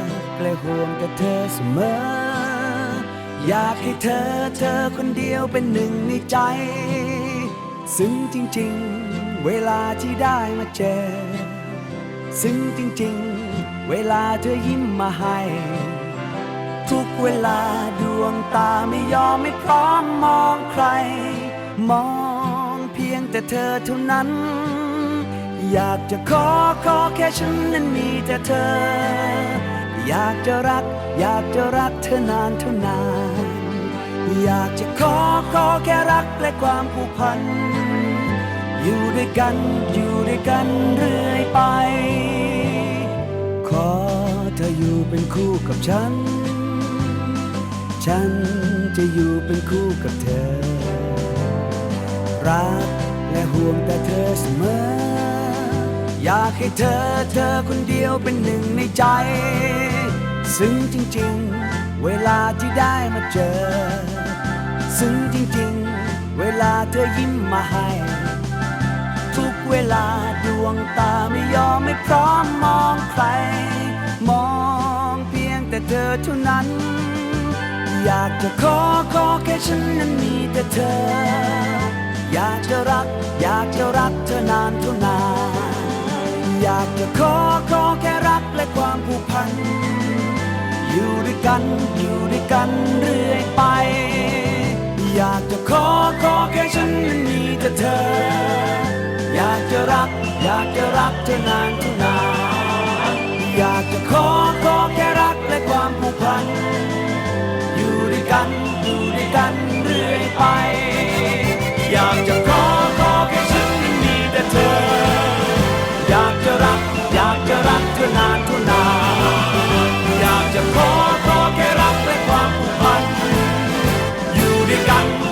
ก และห่วงกับเธอเสมอ อยากให้เธอเธอคนเดียวเป็นหนึ่งในใจ ซึ่งจริงๆ เวลาที่ได้มาเจอ ซึ่งจริงๆ เวลาเธอยิ้มมาให้ ทุกเวลาดวงตาไม่ยอมไม่พร้อมมองใคร มองเพียงแต่เธอเท่านั้นอยากจะขอขอแค่ฉันนั้นมีแต่เธอ อยากจะรัก อยากจะรักเธอนานเท่านาน อยากจะขอขอแค่รักและความผูกพัน อยู่ด้วยกันอยู่ด้วยกันเรื่อยไป ขอเธออยู่เป็นคู่กับฉัน ฉันจะอยู่เป็นคู่กับเธอ รักและห่วงแต่เธอเสมอ อยากให้เธอเธอคนเดียวเป็นหนึ่งในใจ ซึ่งจริง ๆ เวลาที่ได้มาเจอ ซึ่งจริง ๆ เวลาเธอยิ้มมาให้ ทุกเวลาดวงตาไม่ยอมไม่พร้อมมองใคร มองเพียงแต่เธอเท่านั้น อยากจะขอขอแค่ฉันนั้นมีแต่เธอ อยากจะรัก อยากจะรักเธอนานเท่านาน อยากจะขอขอแค่รักและความผูก กันอยู่ด้วยกันเรื่อยไป อยากจะขอขอแค่ฉันนั้นมีแต่เธอ อยากจะรัก อยากจะรักเธอนานเท่านานอยากจะขอขอแค่รักและความผูกพัน อยู่ด้วยกันอยู่ด้วยกันเรื่อยไป อยากจะขอขอแค่ฉันนั้นมีแต่เธอ อยากจะรัก อยากจะรักเธอนานเท่านานอยากจะขอ Republican.